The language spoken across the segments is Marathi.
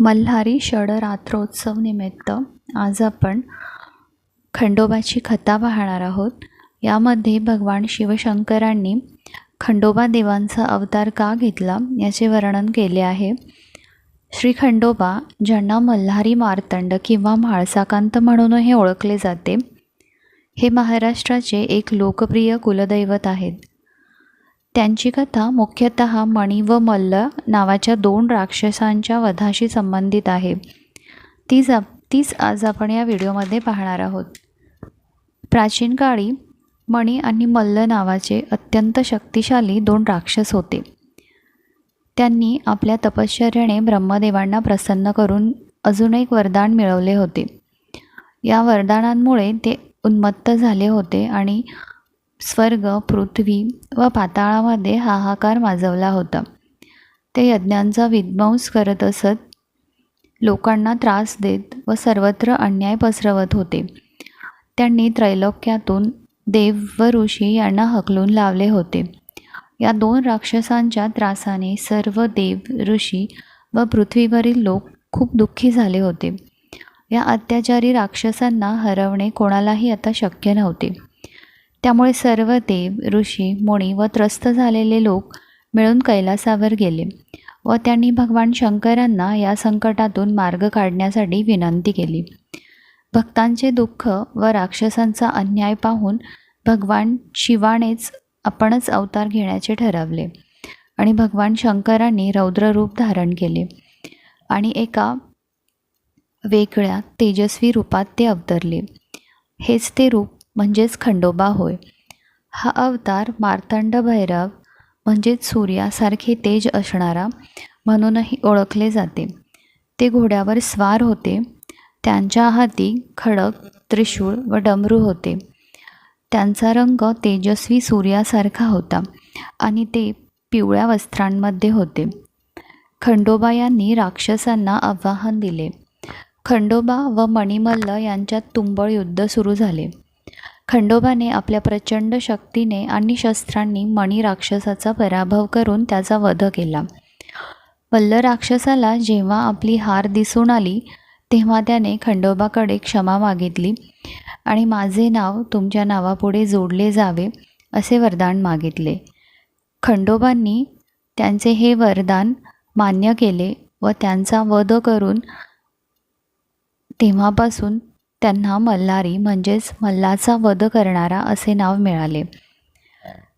मल्हारी षडरात्रोत्सव निमित्त आज आपण खंडोबाची कथा पाहणार आहोत. यामध्ये भगवान शिवशंकरांनी खंडोबा देवांचा अवतार का घेतला याचे वर्णन केले आहे. श्री खंडोबा ज्यांना मल्हारी मार्तंड किंवा म्हाळसाकांत म्हणूनही ओळखले जाते हे महाराष्ट्राचे एक लोकप्रिय कुलदैवत आहेत. त्यांची कथा मुख्यतः मणी व मल्ल नावाच्या दोन राक्षसांच्या वधाशी संबंधित आहे. तीच आप तीच आज आपण या व्हिडिओमध्ये पाहणार आहोत. प्राचीन काळी मणी आणि मल्ल नावाचे अत्यंत शक्तिशाली दोन राक्षस होते. त्यांनी आपल्या तपश्चर्याने ब्रह्मदेवांना प्रसन्न करून अजून एक वरदान मिळवले होते. या वरदानांमुळे ते उन्मत्त झाले होते आणि स्वर्ग पृथ्वी व पाताळामध्ये हाहाकार माजवला होता. ते यज्ञांचा विध्वंस करत असत. लोकांना त्रास देत व सर्वत्र अन्याय पसरवत होते. त्यांनी त्रैलोक्यातून देव व ऋषी यांना हकलून लावले होते. या दोन राक्षसांच्या त्रासाने सर्व देव ऋषी व पृथ्वीवरील लोक खूप दुःखी झाले होते. या अत्याचारी राक्षसांना हरवणे कोणालाही आता शक्य नव्हते. त्यामुळे सर्व देव ऋषी मुनी व त्रस्त झालेले लोक मिळून कैलासावर गेले व त्यांनी भगवान शंकरांना या संकटातून मार्ग काढण्यासाठी विनंती केली. भक्तांचे दुःख व राक्षसांचा अन्याय पाहून भगवान शिवानेच आपणच अवतार घेण्याचे ठरवले आणि भगवान शंकरांनी रौद्ररूप धारण केले आणि एका वेगळ्या तेजस्वी रूपात ते अवतरले. हेच ते रूप म्हणजेच खंडोबा होय. हा अवतार मार्तंड भैरव म्हणजेच सूर्यासारखे तेज असणारा म्हणूनही ओळखले जाते. ते घोड्यावर स्वार होते. त्यांच्या हाती खडक त्रिशूळ व डमरू होते. त्यांचा रंग तेजस्वी सूर्यासारखा होता आणि ते पिवळ्या वस्त्रांमध्ये होते. खंडोबा यांनी राक्षसांना आव्हान दिले. खंडोबा व मणिमल्ल यांच्यात तुंबळ युद्ध सुरू झाले. खंडोबाने आपल्या प्रचंड शक्तीने आणि शस्त्रांनी मणी राक्षसाचा पराभव करून त्याचा वध केला. वल्ल राक्षसाला जेव्हा आपली हार दिसून आली तेव्हा त्याने खंडोबाकडे क्षमा मागितली आणि माझे नाव तुमच्या नावापुढे जोडले जावे असे वरदान मागितले. खंडोबांनी त्यांचे हे वरदान मान्य केले व त्यांचा वध करून तेव्हापासून त्यांना मल्हारी म्हणजेच मल्लाचा वध करणारा असे नाव मिळाले.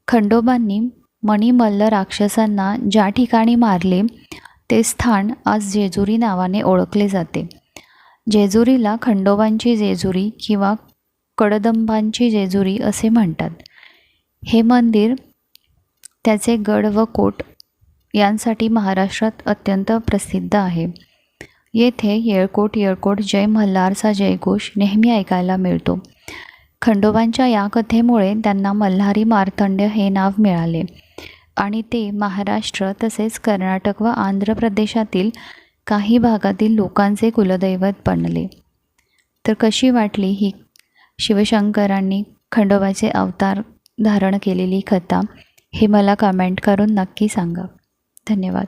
खंडोबांनी मणिमल्ल राक्षसांना ज्या ठिकाणी मारले ते स्थान आज जेजुरी नावाने ओळखले जाते. जेजुरीला खंडोबांची जेजुरी किंवा कडदंबांची जेजुरी असे म्हणतात. हे मंदिर त्याचे गड व कोट यांसाठी महाराष्ट्रात अत्यंत प्रसिद्ध आहे. येथे येळकोट येळकोट जय मल्हारचा जयघोष नेहमी ऐकायला मिळतो. खंडोबांच्या या कथेमुळे त्यांना मल्हारी मार्तंड हे नाव मिळाले. आणि ते महाराष्ट्र तसेच कर्नाटक व आंध्र प्रदेशातील काही भागातील लोकांचे कुलदैवत बनले. तर कशी वाटली ही शिवशंकरांनी खंडोबाचे अवतार धारण केलेली कथा हे मला कमेंट करून नक्की सांगा. धन्यवाद.